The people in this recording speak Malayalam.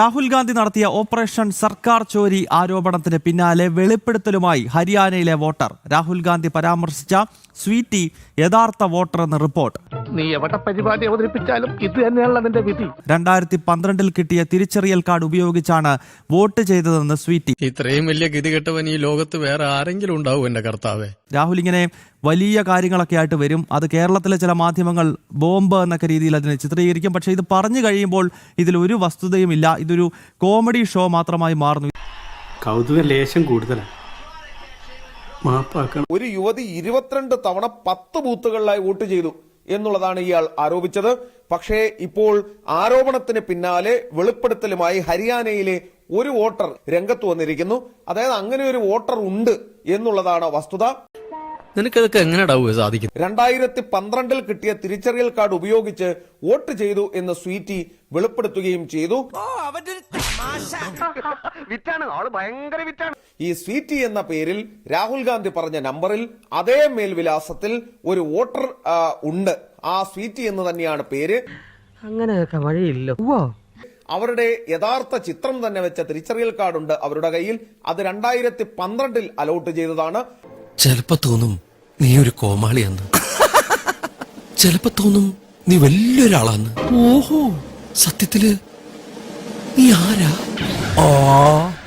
രാഹുൽ ഗാന്ധി നടത്തിയ ഓപ്പറേഷൻ സർക്കാർ ചോരി ആരോപണത്തിന് പിന്നാലെ വെളിപ്പെടുത്തലുമായി ഹരിയാനയിലെ വോട്ടർ. രാഹുൽ ഗാന്ധി പരാമർശിച്ച സ്വീറ്റി യഥാർത്ഥ വോട്ടർ എന്ന് റിപ്പോർട്ട്. നീ എവിടെ പരിപാടി അവതരിപ്പിച്ചാലും ഇത് തന്നെയാണല്ലോ നിന്റെ വിധി. രണ്ടായിരത്തി പന്ത്രണ്ടിൽ കിട്ടിയ തിരിച്ചറിയൽ കാർഡ് ഉപയോഗിച്ചാണ് വോട്ട് ചെയ്തതെന്ന് സ്വീറ്റി. ഇത്രയും വലിയ ഗതികെട്ടവൻ ഈ ലോകത്ത് വേറെ ആരെങ്കിലും ഉണ്ടാവും എന്റെ കർത്താവേ. രാഹുൽ ഇങ്ങനെ വലിയ കാര്യങ്ങളൊക്കെ ആയിട്ട് വരും. അത് കേരളത്തിലെ ചില മാധ്യമങ്ങൾ ബോംബ് എന്നൊക്കെ രീതിയിൽ അതിനെ ചിത്രീകരിക്കും. പക്ഷേ ഇത് പറഞ്ഞു കഴിയുമ്പോൾ ഇതിൽ ഒരു വസ്തുതയും ഇല്ല. ഇതൊരു കോമഡി ഷോ മാത്രമായി മാറുന്നു. കൗതുക ലേശം കൂടുതലാണ് ഒരു യുവതി ഇരുപത്തിരണ്ട് തവണ പത്ത് ബൂത്തുകളിലായി വോട്ട് ചെയ്തു എന്നുള്ളതാണ് ഇയാൾ ആരോപിച്ചത്. പക്ഷേ ഇപ്പോൾ ആരോപണത്തിന് പിന്നാലെ വെളിപ്പെടുത്തലുമായി ഹരിയാനയിലെ ഒരു വോട്ടർ രംഗത്ത് വന്നിരിക്കുന്നു. അതായത് അങ്ങനെ ഒരു വോട്ടർ ഉണ്ട് എന്നുള്ളതാണ് വസ്തുത. നിനക്കതൊക്കെ എങ്ങനെയാടാവുക സാധിക്കും രണ്ടായിരത്തി പന്ത്രണ്ടിൽ കിട്ടിയ തിരിച്ചറിയൽ കാർഡ് ഉപയോഗിച്ച് വോട്ട് ചെയ്തു എന്ന് സ്വീറ്റി വെളിപ്പെടുത്തുകയും ചെയ്തു. ഈ സ്വീറ്റി എന്ന പേരിൽ രാഹുൽ ഗാന്ധി പറഞ്ഞ നമ്പറിൽ അതേ മേൽവിലാസത്തിൽ ഒരു വോട്ടർ ഉണ്ട്. ആ സ്വീറ്റി എന്ന് തന്നെയാണ് പേര്. അങ്ങനെയൊക്കെ വഴിയില്ല. അവരുടെ യഥാർത്ഥ ചിത്രം തന്നെ വെച്ച തിരിച്ചറിയൽ കാർഡുണ്ട് അവരുടെ കയ്യിൽ. അത് രണ്ടായിരത്തി പന്ത്രണ്ടിൽ അലോട്ട് ചെയ്തതാണ്. ചെലപ്പോ തോന്നും നീ ഒരു കോമാളിയാന്ന്. ചിലപ്പോ തോന്നും നീ വലിയൊരാളാന്ന്. ഓഹോ. സത്യത്തിൽ നീ ആരാ? ആ.